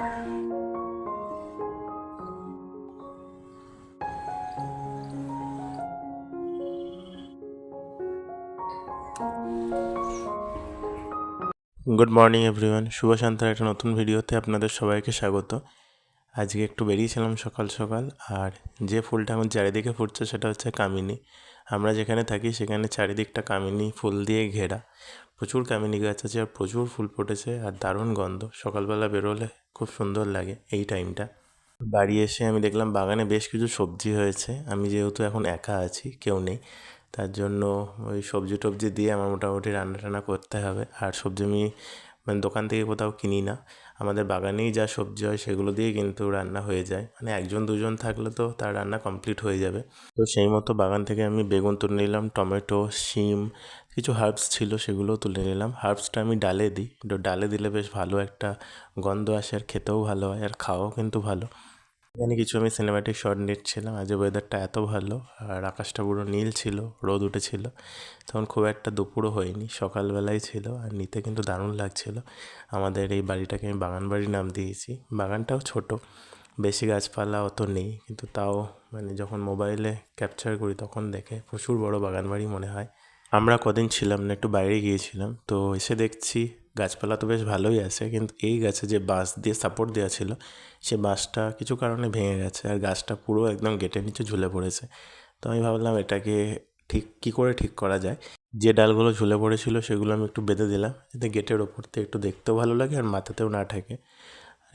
Good morning everyone শুভ সন্ধ্যার একটা নতুন ভিডিওতে আপনাদের সবাইকে স্বাগত। আজকে একটু বেরিয়েছিলাম সকাল সকাল, আর যে ফুলটা এখন চারিদিকে ফুটছে সেটা হচ্ছে কামিনী। আমরা যেখানে থাকি সেখানে চারিদিকটা কামিনী ফুল দিয়ে ঘেরা। প্রচুর কামিনী গাছ আছে আর প্রচুর ফুল ফুটেছে আর দারুণ গন্ধ। সকালবেলা বেরোলে খুব সুন্দর লাগে এই টাইমটা। বাড়ি এসে আমি দেখলাম বাগানে বেশ কিছু সবজি হয়েছে। আমি যেহেতু এখন একা আছি, কেউ নেই, তার জন্য ওই সবজি টবজি দিয়ে আমার মোটামুটি রান্না টান্না করতে হবে। আর সবজি আমি মানে দোকান থেকে কোথাও কিনি না। আমাদের বাগানেই যা সবজি হয় সেগুলো দিয়ে কিন্তু রান্না হয়ে যায়। মানে একজন, দুজন থাকলে তো তার রান্না কমপ্লিট হয়ে যাবে। তো সেই মতো বাগান থেকে আমি বেগুন তুলে নিলাম, টমেটো, শিম, কিছু হার্বস ছিল সেগুলো তুলে নিলাম। হার্বসটা আমি ডালে দিই। ডালে দিলে বেশ ভালো একটা গন্ধ আসে আর খেতেও ভালো হয় আর খাওয়াও কিন্তু ভালো। এখানে কিছু আমি সিনেমাটিক শট নিচ্ছিলাম, আজ ওয়েদারটা এত ভালো, আর আকাশটা পুরো নীল ছিল, রোদ উঠেছিল, তখন খুব একটা দুপুরও হয়নি সকালবেলায় ছিল, আর নিতে কিন্তু দারুণ লাগছিল। আমাদের এই বাড়িটাকে আমি বাগান বাড়ি নাম দিয়েছি, বাগানটাও ছোট, বেশি গাছপালা অত নেই, কিন্তু তাও মানে যখন মোবাইলে ক্যাপচার করি তখন দেখে প্রচুর বড় বাগান বাড়ি মনে হয়। আমরা কদিন ছিলাম না, একটু বাইরে গিয়েছিলাম, তো এসে দেখছি গাছপালা তো বেশ ভালোই আছে, কিন্তু এই গাছে যে বাঁশ দিয়ে সাপোর্ট দেওয়া ছিল, সে বাঁশটা কিছু কারণে ভেঙে গেছে আর গাছটা পুরো একদম গেটের নিচে ঝুলে পড়েছে। তো আমি ভাবলাম এটাকে ঠিক, কী করে ঠিক করা যায়? যে ডালগুলো ঝুলে পড়েছিল সেগুলো আমি একটু বেঁধে দিলাম যাতে গেটের ওপর থেকে একটু দেখতেও ভালো লাগে আর মাথাতেও না ঠেকে।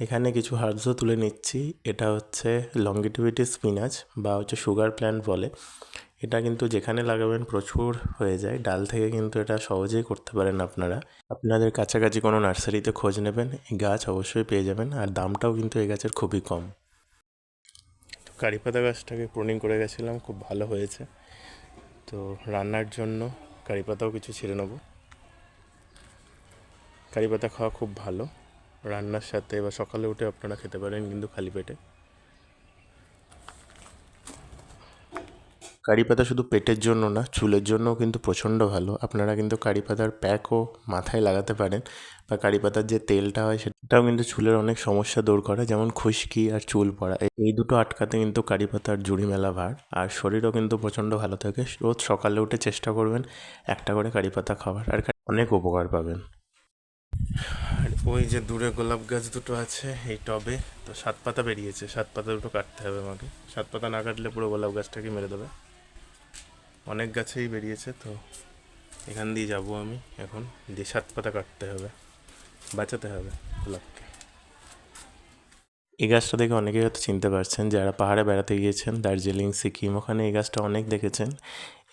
এখানে কিছু হার্বসও তুলে নিচ্ছি, এটা হচ্ছে লঙ্গিটিভিটি স্পিনাচ বা হচ্ছে সুগার প্ল্যান্ট বলে। এটা কিন্তু যেখানে লাগাবেন প্রচুর হয়ে যায়। ডাল থেকে কিন্তু এটা সহজেই করতে পারেন আপনারা। আপনাদের কাছাকাছি কোনো নার্সারিতে খোঁজ নেবেন এই গাছ অবশ্যই পেয়ে যাবেন আর দামটাও কিন্তু এই গাছের খুবই কম। তো কারিপাতা গাছটাকে প্রুনিং করে গেছিলাম, খুব ভালো হয়েছে। তো রান্নার জন্য কারিপাতাও কিছু ছিঁড়ে নেব। কারিপাতা খাওয়া খুব ভালো। রান্নার সাথে বা সকালে উঠে আপনারা খেতে পারেন কিন্তু খালি পেটে। কারি পাতা শুধু পেটের জন্য না, চুলের জন্যও কিন্তু প্রচণ্ড ভালো। আপনারা কিন্তু কারি পাতার প্যাকও মাথায় লাগাতে পারেন বা কারি পাতার যে তেলটা হয় সেটাও কিন্তু চুলের অনেক সমস্যা দূর করে, যেমন খুশকি আর চুল পড়া। এই দুটো আটকাতে কিন্তু কারি পাতার জুড়ি মেলা ভার আর শরীরও কিন্তু প্রচণ্ড ভালো থাকে। রোজ সকালে উঠে চেষ্টা করবেন একটা করে কারি পাতা খাওয়ার আর অনেক উপকার পাবেন। আর ওই যে দূরে গোলাপ গাছ দুটো আছে এই টবে, তো সাত পাতা বেরিয়েছে। সাত পাতা দুটো কাটতে হবে আমাকে। সাত পাতা না কাটলে পুরো গোলাপ গাছটাকে মেরে দেবে। অনেক গাছেই বেরিয়েছে, তো এখান দিয়ে যাব আমি। এখন দিয়ে সাত পাতা কাটতে হবে, বাঁচাতে হবে গোলাপকে এই গাছটা দেখে অনেকেই হয়তো চিনতে পারছেন যারা পাহাড়ে বেড়াতে গিয়েছেন, দার্জিলিং, সিকিম, ওখানে এই গাছটা অনেক দেখেছেন।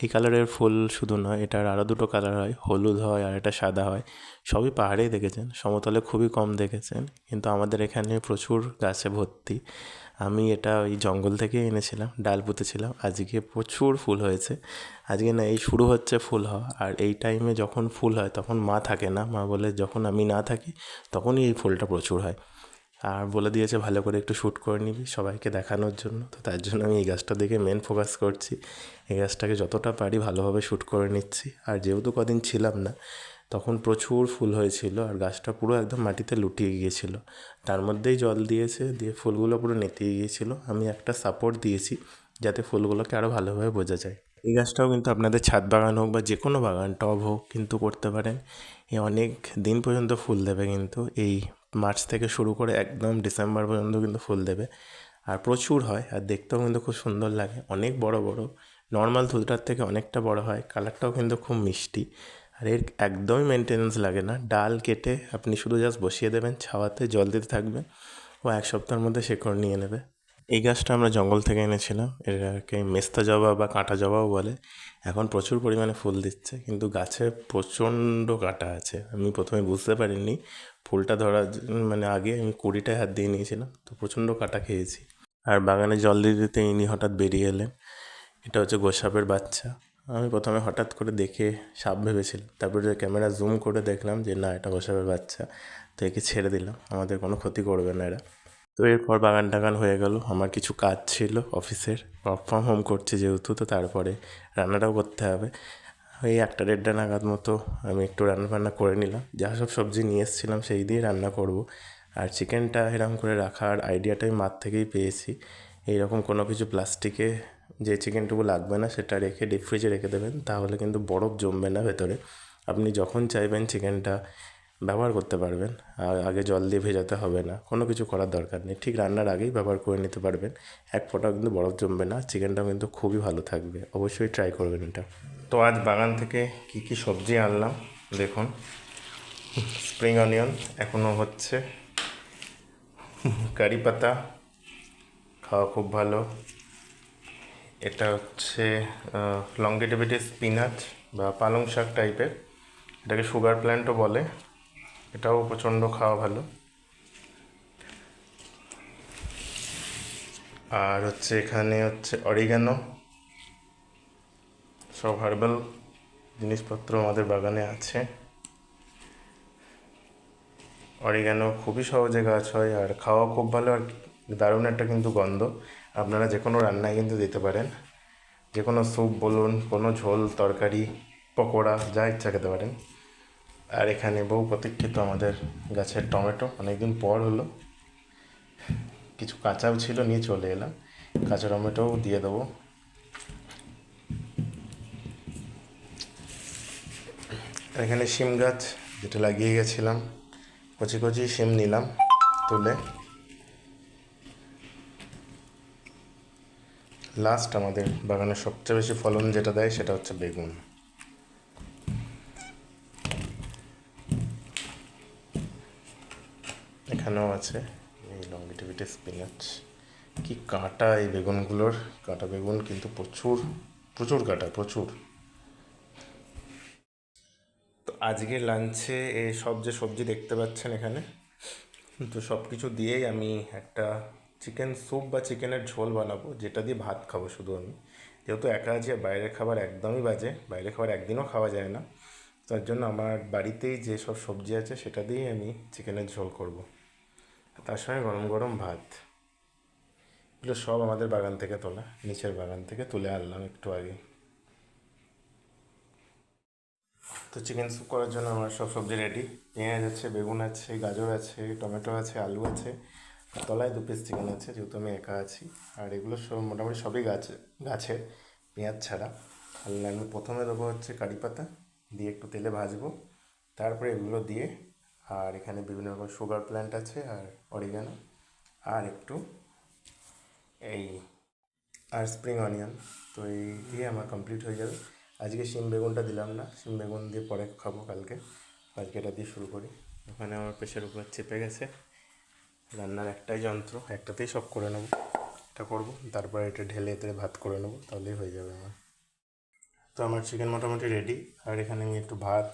এই কালারের ফুল শুধু নয়, এটার আরও দুটো কালার হয়, হলুদ হয় আর এটা সাদা হয়। সবই পাহাড়েই দেখেছেন, সমতলে খুবই কম দেখেছেন, কিন্তু আমাদের এখানে প্রচুর গাছে ভর্তি। আমি এটা ওই জঙ্গল থেকে এনেছিলাম, ডাল পুঁতেছিলাম, আজকে প্রচুর ফুল হয়েছে। আজকে না, এই শুরু হচ্ছে ফুল হওয়া, আর এই টাইমে যখন ফুল হয়, তখন মা থাকে না, মা বলে যখন আমি না থাকি, তখনই এই ফুলটা প্রচুর হয়। আর বলে দিয়েছে, ভালো করে একটু শ্যুট করে নিবি সবাইকে দেখানোর জন্য। তো তার জন্য আমি এই গাছটা দেখে মেন ফোকাস করছি। এই গাছটাকে যতটা পারি ভালোভাবে শ্যুট করে নিচ্ছি। আর যেহেতু কদিন ছিলাম না, তখন প্রচুর ফুল হয়েছিল আর গাছটা পুরো একদম মাটিতে লুটিয়ে গিয়েছিল। তার মধ্যেই জল দিয়েছে, দিয়ে ফুলগুলো পুরো নেতিয়ে গিয়েছিল। আমি একটা সাপোর্ট দিয়েছি যাতে ফুলগুলোকে আরও ভালোভাবে বোঝা যায়। এই গাছটাও কিন্তু আপনাদের ছাদ বাগান হোক বা যে কোনো বাগান, টব হোক কিন্তু করতে পারেন। এ অনেক দিন পর্যন্ত ফুল দেবে কিন্তু এই মার্চ থেকে শুরু করে একদম ডিসেম্বর পর্যন্ত কিন্তু ফুল দেবে। আর প্রচুর হয়, আর দেখতেও কিন্তু খুব সুন্দর লাগে। অনেক বড় বড়। নর্মাল ধুলটার থেকে অনেকটা বড় হয়। কালারটাও কিন্তু খুব মিষ্টি। আর এর একদমই মেনটেন্যান্স লাগে না। ডাল কেটে আপনি শুধু জাস্ট বসিয়ে দেবেন, ছাওয়াতে জল দিতে থাকবেন ও এক সপ্তাহের মধ্যে শেকড় নিয়ে নেবে। এই গাছটা আমরা জঙ্গল থেকে এনেছিলাম। এটাকে মেস্তা জবা বা কাঁটা জবাও বলে। এখন প্রচুর পরিমাণে ফুল দিচ্ছে, কিন্তু গাছে প্রচণ্ড কাঁটা আছে। আমি প্রথমে বুঝতে পারিনি, ফুলটা ধরার মানে আগে আমি কুড়িটায় হাত দিয়ে নিয়েছিলাম, তো প্রচণ্ড কাঁটা খেয়েছি। আর বাগানে জল দিতে দিতে ইনি হঠাৎ বেরিয়ে এলেন। এটা হচ্ছে গোসাপের বাচ্চা। আমি প্রথমে হঠাৎ করে দেখে সাপ ভেবেছিলাম, তারপরে ক্যামেরা জুম করে দেখলাম যে না, এটা গোসাপের বাচ্চা, তো একে ছেড়ে দিলাম। আমাদের কোনো ক্ষতি করবে না এরা। তো এরপর বাগান টাগান হয়ে গেল। আমার কিছু কাজ ছিল, অফিসের। ওয়ার্ক ফ্রম হোম করছি যেহেতু, তো তারপরে রান্নাটাও করতে হবে। ওই একটা দেড়টা নাগাদ মতো আমি একটু রান্না বান্না করে নিলাম। যা সব সবজি নিয়ে এসেছিলাম সেই দিয়ে রান্না করব। আর চিকেনটা এরকম করে রাখার আইডিয়াটা আমি মার থেকেই পেয়েছি। এইরকম কোনো কিছু প্লাস্টিকে যে চিকেনটুকু লাগবে না, সেটা রেখে ডিপ ফ্রিজে রেখে দেবেন। তাহলে কিন্তু বরফ জমবে না ভেতরে। আপনি যখন চাইবেন চিকেনটা ব্যবহার করতে পারবেন। আর আগে জল দিয়ে ভেজাতে হবে না। কোনো কিছু করার দরকার নেই। ঠিক রান্নার আগেই ব্যবহার করে নিতে পারবেন। এক ফোঁটাও কিন্তু বরফ জমবে না। চিকেনটাও কিন্তু খুবই ভালো থাকবে। অবশ্যই ট্রাই করবেন এটা। তো আজ বাগান থেকে কি কি সবজি আনলাম? দেখুন। স্প্রিং অনিয়ন এখনও হচ্ছে। কারি পাতা, খাওয়া খুব ভালো। এটা হচ্ছে লংগেটিভিটি স্পিনাচ বা পালং শাক টাইপের এটাকে সুগার প্ল্যান্টও বলে। এটাও প্রচণ্ড খাওয়া ভালো। আর হচ্ছে এখানে হচ্ছে অরিগানো সব হার্বাল জিনিসপত্র আমাদের বাগানে আছে। অরিগানো খুবই সহজে গাছ হয় আর খাওয়া খুব ভালো আর দারুণ একটা কিন্তু গন্ধ। আপনারা যে কোনো রান্নায় কিন্তু দিতে পারেন। যে কোনো স্যুপ বলুন, কোনো ঝোল, তরকারি, পকোড়া, যা ইচ্ছা খেতে পারেন। আর এখানে বহু প্রতীক্ষিত আমাদের গাছের টমেটো। অনেকদিন পর হলো। কিছু কাঁচাও ছিল, নিয়ে চলে এলাম। কাঁচা টমেটোও দিয়ে দেবো। এখানে শিম গাছ যেটা লাগিয়ে গেছিলাম। কচি কচি শিম নিলাম তুলে। লাস্ট আমাদের বাগানের সবচেয়ে বেশি ফলন যেটা দেয় সেটা হচ্ছে বেগুন। এখানেও আছে, এই লংগিটিভিটি স্পিনাচ কি কাঁটা এই বেগুনগুলোর? কাঁটা বেগুন কিন্তু প্রচুর প্রচুর কাঁটা, প্রচুর। তো আজকে লাঞ্চে এই সব যে সবজি দেখতে পাচ্ছেন এখানে, তো সব কিছু দিয়েই আমি একটা চিকেন স্যুপ বা চিকেনের ঝোল বানাবো, যেটা দিয়ে ভাত খাব শুধু আমি। যেহেতু একা আছি বাইরের খাবার একদমই বাজে, বাইরের খাবার একদিনও খাওয়া যায় না। তার জন্য আমার বাড়িতেই যে সব সবজি আছে, সেটা দিয়েই আমি চিকেনের ঝোল করব। তার সঙ্গে গরম গরম ভাত। এগুলো সব আমাদের বাগান থেকে তোলা, নিচের বাগান থেকে তুলে আনলাম একটু আগে। তো চিকেন স্যুপ করার জন্য আমার সব সবজি রেডি পেঁয়াজ আছে, বেগুন আছে, গাজর আছে, টমেটো আছে, আলু আছে। তলায় দু পিস চিকেন আছে, যেহেতু আমি একা আছি। আর এগুলো সব মোটামুটি সবই গাছে গাছে, পেঁয়াজ ছাড়া। আর আমি প্রথমে দেবো হচ্ছে কারি পাতা, দিয়ে একটু তেলে ভাজবো। তারপরে এগুলো দিয়ে আর এখানে বিভিন্ন রকম সুগার প্ল্যান্ট আছে আর অরিগানো আর একটু এই আর স্প্রিং অনিয়ন তো এই দিয়ে আমার কমপ্লিট হয়ে যাবে। আজকে শিম বেগুনটা দিলাম না, শিম বেগুন দিয়ে পরে খাব কালকে। আজকে এটা দিয়ে শুরু করি। ওখানে আমার প্রেশার উপর চেপে গেছে। রান্নার একটাই যন্ত্র, একটাতেই সব করে নেব। এটা করব, তারপরে এটা ঢেলে এতে ভাত করে নেব, তাহলেই হয়ে যাবে আমার। তো আমার চিকেন মোটামুটি রেডি আর এখানে আমি একটু ভাত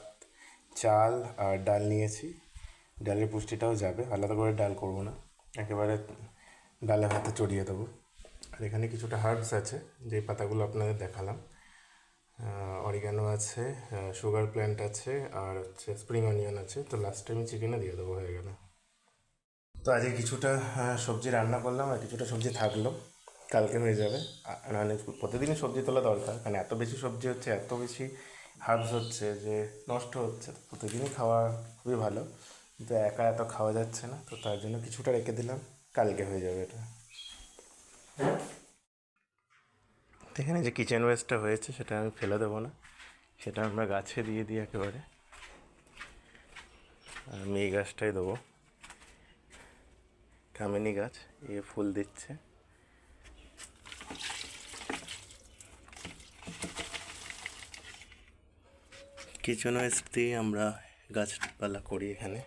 চাল আর ডাল নিয়েছি। ডালের পুষ্টিটাও যাবে, আলাদা করে ডাল করব না। একেবারে ডালে ভাতে চড়িয়ে দেবো। আর এখানে কিছুটা হার্বস আছে যে পাতাগুলো আপনাদের দেখালাম। অরিগানো আছে সুগার প্ল্যান্ট আছে, আর হচ্ছে স্প্রিং অনিয়ন আছে। তো লাস্টে আমি চিকেনে দিয়ে দেবো, হয়ে গেল। তো আজকে কিছুটা সবজি রান্না করলাম আর কিছুটা সবজি থাকল। কালকে হয়ে যাবে। মানে প্রতিদিনই সবজি তোলা দরকার, কারণ এত বেশি সবজি হচ্ছে, এত বেশি হার্বস হচ্ছে যে নষ্ট হচ্ছে। প্রতিদিনই খাওয়া খুবই ভালো। কিন্তু একা এত খাওয়া যাচ্ছে না। তো তার জন্য কিছুটা রেখে দিলাম। কালকে হয়ে যাবে এটা। এখানে যে কিচেন ওয়েস্টটা হয়েছে, সেটা আমি ফেলে দেবো না। সেটা আমরা গাছে দিয়ে দিই একেবারে। আমি এই গাছটাই দেবো। কামিনী গাছ, এ ফুল দিচ্ছে। কিচেন ওয়েস্ট দিয়ে আমরা গাছপালা করি এখানে।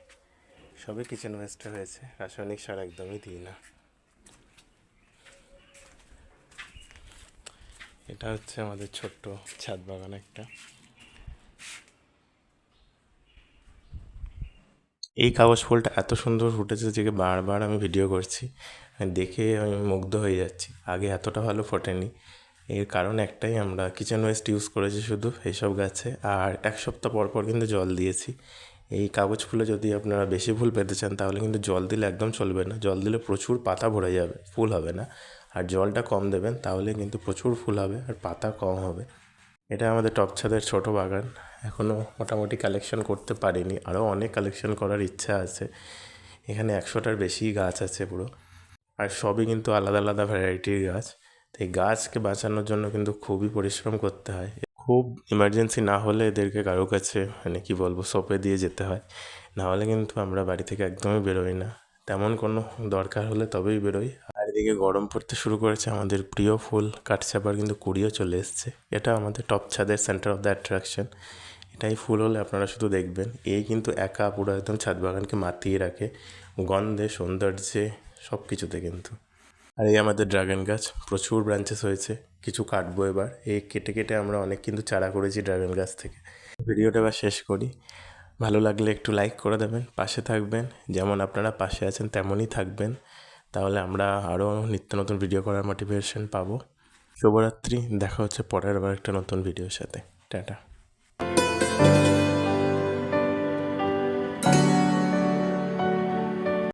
সবই কিচেন ওয়েস্টে হয়েছে। রাসায়নিক সার একদমই দিই না। এটা হচ্ছে আমাদের ছোট্ট ছাদ বাগান একটা। এই কাগজ ফুলটা এত সুন্দর ফুটেছে যে বারবার আমি ভিডিও করছি। দেখে আমি মুগ্ধ হয়ে যাচ্ছি। আগে এতটা ভালো ফোটেনি। এর কারণ একটাই, আমরা কিচেন ওয়েস্ট ইউজ করেছি শুধু এইসব গাছে। আর এক সপ্তাহ পর পর কিন্তু জল দিয়েছি। এই কাগজ ফুলে যদি আপনারা বেশি ফুল পেতে চান, তাহলে কিন্তু জল দিলে একদম চলবে না। জল দিলে প্রচুর পাতা ভরে যাবে, ফুল হবে না। আর জলটা কম দেবেন, তাহলে কিন্তু প্রচুর ফুল হবে আর পাতা কম হবে। এটা আমাদের টপ ছাদের ছোটো বাগান। এখনও মোটামুটি কালেকশন করতে পারিনি। আরও অনেক কালেকশন করার ইচ্ছা আছে। এখানে একশোটার বেশি গাছ আছে পুরো। আর সবই কিন্তু আলাদা আলাদা ভ্যারাইটির গাছ। তো এই গাছকে বাঁচানোর জন্য কিন্তু খুবই পরিশ্রম করতে হয়। খুব ইমার্জেন্সি না হলে এদেরকে কারও কাছে মানে কি বলব, সঁপে দিয়ে যেতে হয়। না হলে কিন্তু আমরা বাড়ি থেকে একদমই বেরোই না। তেমন কোনো দরকার হলে তবেই বেরোই। আর এদিকে গরম পড়তে শুরু করেছে, আমাদের প্রিয় ফুল কাঠচাপার কিন্তু কুড়িও চলে এসছে। এটা আমাদের টপ ছাদের সেন্টার অফ দ্য অ্যাট্রাকশন এটাই ফুল হলে আপনারা শুধু দেখবেন। এই কিন্তু একা পুরো একদম ছাদ বাগানকে মাতিয়ে রাখে। গন্ধে, সৌন্দর্যে সব কিছুতে কিন্তু। আর এই আমাদের ড্রাগন গাছ, প্রচুর ব্রাঞ্চেস হয়েছে, কিছু কাটবো এবার। এই কেটে কেটে আমরা অনেক কিন্তু চারা করেছি ড্রাগন গাছ থেকে। ভিডিওটা এবার শেষ করি। ভালো লাগলে একটু লাইক করে দেবেন, পাশে থাকবেন, যেমন আপনারা পাশে আছেন তেমনই থাকবেন। তাহলে আমরা আরও নিত্য নতুন ভিডিও করার মোটিভেশন পাবো। শুভরাত্রি, দেখা হচ্ছে পরের আবার একটা নতুন ভিডিওর সাথে। টাটা।